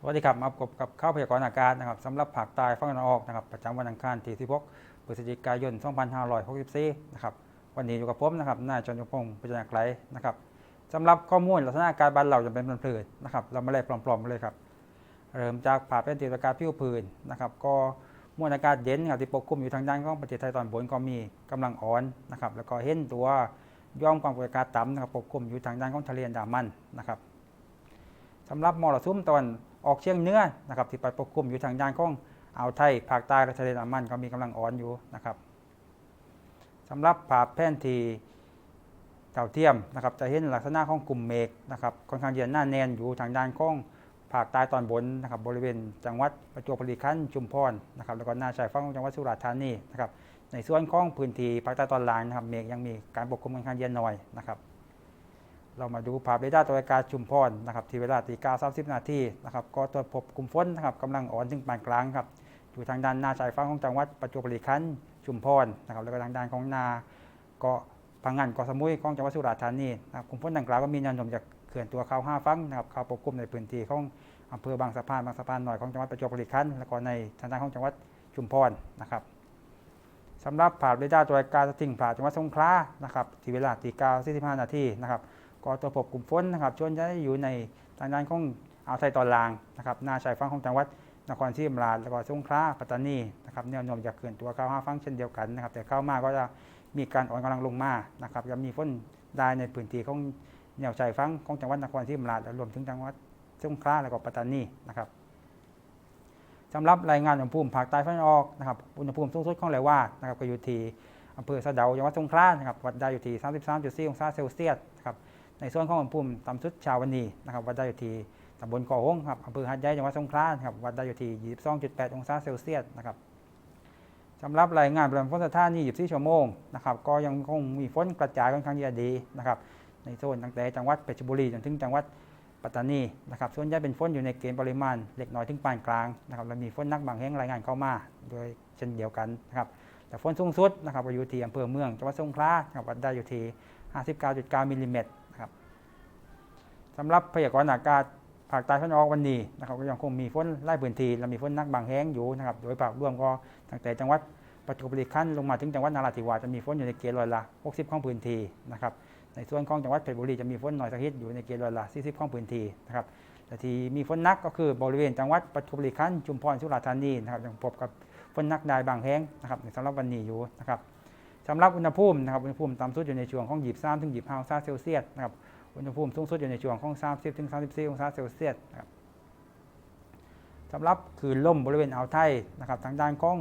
สวัสดีครับมาพบกับข้าวพยากรณ์อากาศนะครับสำหรับภาคใต้ฝั่งตะวันออกนะครับประจำวันอังคารที่16พฤศจิกายน 2564 นะครับวันนี้อยู่กับผมนะครับนายจนยงพงศ์ปัญญาไกลนะครับสำหรับข้อมูลลักษณะอากาศบ้านเราจะเป็นเพลินนะครับเราไม่ได้ปลอมๆเลยครับเริ่มจากภาพเป็นติดอากาศผิวพื้นนะครับก็มวลอากาศเย็นครับที่ปกคลุมอยู่ทางด้านของประเทศไทยตอนบนก็มีกำลังอ่อนนะครับแล้วก็เห็นตัวย่อมความกดอากาศต่ำนะครับปกคลุมอยู่ทางด้านของทะเลอันดามันนะครับสำหรับมรสุมตะวัน ออกเฉียงเหนือนะครับที่ไปปกคลุมอยู่ทางด้านของอ่าวไทยภาคใต้และทะเลอันมันก็มีกำลังอ่อนอยู่นะครับสำหรับภาพแผนที่ดาเทียมนะครับจะเห็นลักษณะของกลุ่มเมฆนะครับค่อนข้างเย็นหน้าแน่นอยู่ทางด้านของภาคใต้ตอนบนนะครับบริเวณจังหวัดประจวบคีรีขันธ์ชุมพรนะครับแล้วก็หน้าชายฝั่งของจังหวัดสุราษฎร์ธานีนะครับในส่วนของพื้นที่ภาคใต้ตอนล่างนะครับเมฆยังมีการปกคลุมค่อนข้างเย็นหน่อยนะครับ เรามาดูภาพเรดาร์ตัวกาศชุมพรนะครับที่เวลาตี9 30นาทีนะครับก็ตรวจพบกลุ่มฝนนะครับกำลังอ่อนถึงปานกลางครับอยู่ทางด้านหน้าชายฝั่งของจังหวัดประจวบคีรีขันธ์ชุมพรนะครับแล้วก็ทางด้านของนาเกาะพังงานเกาะสมุยของจังหวัดสุราษฎร์ธานีนะครับกลุ่มฝนดังกล่าวก็มีแนวโน้มจะเคลื่อนตัวเข้าห้าฝั่งนะครับเข้าปกคลุมในพื้นที่ของอำเภอบางสะพานบางสะพานหน่อยของจังหวัดประจวบคีรีขันธ์แล้วก็ในทางด้านของจังหวัดชุมพรนะครับสำหรับภาพเรดาร์ตัวอากาศสิ่งผ่าจังหวัดสงขลานะครับที่เวลาตี9 45นาทีนะครับ ก็ตัวพบกลุ่มฝนนะครับชวนจะอยู่ในทางด้านของอ่าวไทยตอนล่างนะครับหน้าชายฝั่งของจังหวัดนครศรีธรรมราชแล้วก็สงขลาปัตตานีนะครับแนวโน้มจะเคลื่อนตัวเข้าห้าฝั่งเช่นเดียวกันนะครับ แต่เข้ามาก็จะมีการอ่อนกำลังลงมานะครับจะมีฝนได้ในพื้นที่ของแนวชายฝั่งของจังหวัดนครศรีธรรมราชและรวมถึงจังหวัดสงขลาแล้วก็ปัตตานีนะครับสำหรับรายงานอุณหภูมิภาคใต้ฝั่งตะวันออกนะครับอุณหภูมิสูงสุดของแหลว่านะครับก็อยู่ที่อำเภอสะเดาจังหวัดสงขลานะครับวัดได้อยู่ที่ 33.4 องศาเซลเซียสครับ ในส่วนของอุณหภูมิต่ำสุดเชาวันนี้นะครับวัดได้อยู่ที่ตำบลเกาะหงส์ครับอำเภอหาดใหญ่จังหวัดสงขลาครับวัดได้อยู่ที่ 22.8 องศาเซลเซียสนะครับสำหรับรายงานปริมาณฝนสถานนี่24ชั่วโมงนะครับก็ยังคงมีฝนกระจายค่อนข้างเยอะดีนะครับในโซนตั้งแต่จังหวัดเพชรบุรีจนถึงจังหวัดปัตตานีนะครับส่วนใหญ่เป็นฝนอยู่ในเกณฑ์ปริมาณเล็กน้อยถึงปานกลางนะครับและมีฝนนักบางแห่งรายงานเข้ามาโดยเช่นเดียวกันนะครับแต่ฝนสูงสุดนะครับอยู่ที่อำเภอเมืองจังหวัดสงขลาครับวัดได้อยู่ที่ 59.9มิลลิเมตร สำหรับพยากรณ์อากาศภาคใต้ตะวันออกวันนี้นะครับก็ยังคงมีฝนไล่พื้นที่และมีฝนนักบางแห่งอยู่นะครับโดยภาพรวมก็ตั้งแต่จังหวัดประจวบคีรีขันธ์ลงมาถึงจังหวัดนราธิวาสจะมีฝนอยู่ในเกณฑ์ร้อยละ 60 ของพื้นที่นะครับในส่วนของจังหวัดเพชรบุรีจะมีฝนหน่อยสักนิดอยู่ในเกณฑ์ร้อยละ 40 ของพื้นที่นะครับแต่ที่มีฝนนักก็คือบริเวณจังหวัดประจวบคีรีขันธ์ชุมพรสุราษฎร์ธานีนะครับยังพบกับฝนนักได้บางแห่งนะครับในสำหรับวันนี้อยู่นะครับสำหรับอุณหภูมินะครับอุณหภูมิต่ำสุดอยู่ในช่วงของ 23-25องศาเซลเซียสนะครับ อุณหภูมิสูงสุดอยู่ในช่วงของ 30ถึง34 องศาเซลเซียสนะครับสำหรับคลื่นลมบริเวณอ่าวไทยนะครับทางด้านของ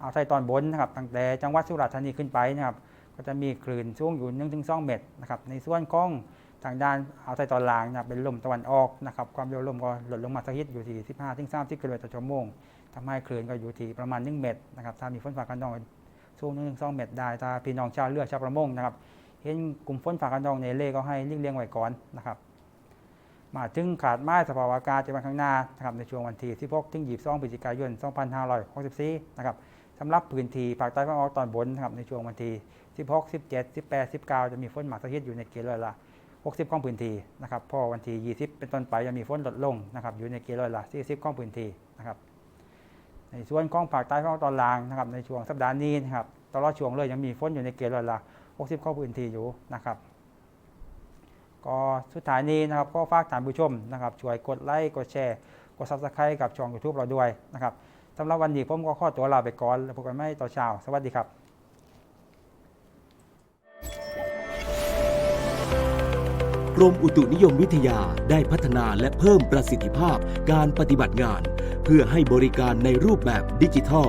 อ่าวไทยตอนบนนะครับตั้งแต่จังหวัดสุราษฎร์ธานีขึ้นไปนะครับก็จะมีคลื่นสูงอยู่1ถึง2เมตรนะครับในส่วนของทางด้านอ่าวไทยตอนล่างนะครับเป็นลมตะวันออกนะครับความเร็วลมก็ลดลงมาสักนิดอยู่ที่ 15 ถึง 30 กิโลเมตรต่อชั่วโมงทำให้คลื่นก็อยู่ที่ประมาณ 1 เมตรนะครับถ้ามีฝนฟ้ากันนองสูง1ถึง2เมตรได้ถ้าพี่น้องชาวเรือชาวประมงนะครับ เห็นกลุ่มฝนฟ้ากกันนองในเล่ก็ให้เลี่ยงเลี่ยงไว้ก่อนนะครับมาถึงขาดไม้สภาวะอากาศในวันข้างหน้านะครับในช่วงวันที่16ถึง22พฤศจิกายน 2564นะครับสำหรับพื้นที่ภาคใต้ภาคออกตอนบนนะครับในช่วงวันที่16 17 18 19 จะมีฝนหมากสักนิดอยู่ในเกณฑ์ร้อยละ 60 ของพื้นที่นะครับพอวันที่ 20 เป็นต้นไปจะมีฝนลดลงนะครับอยู่ในเกณฑ์ร้อยละ 40 ของพื้นที่นะครับในส่วนของภาคใต้ภาคตอนล่างนะครับในช่วงสัปดาห์นี้นะครับตลอดช่วงเลยยังมีฝนอยู่ในเกณฑ์ร้อยละ 60ขอพื้นที่อยู่นะครับก็สุดท้ายนี้นะครับก็ฝากท่านผู้ชมนะครับช่วยกดไลค์กดแชร์กด Subscribe กับช่อง YouTube เราด้วยนะครับสำหรับวันนี้ผมก็ขอตัวลาไปก่อน แล้วพบกันใหม่ต่อนเช้า สวัสดีครับกรมอุตุนิยมวิทยาได้พัฒนาและเพิ่มประสิทธิภาพการปฏิบัติงาน เพื่อให้บริการในรูปแบบดิจิทัล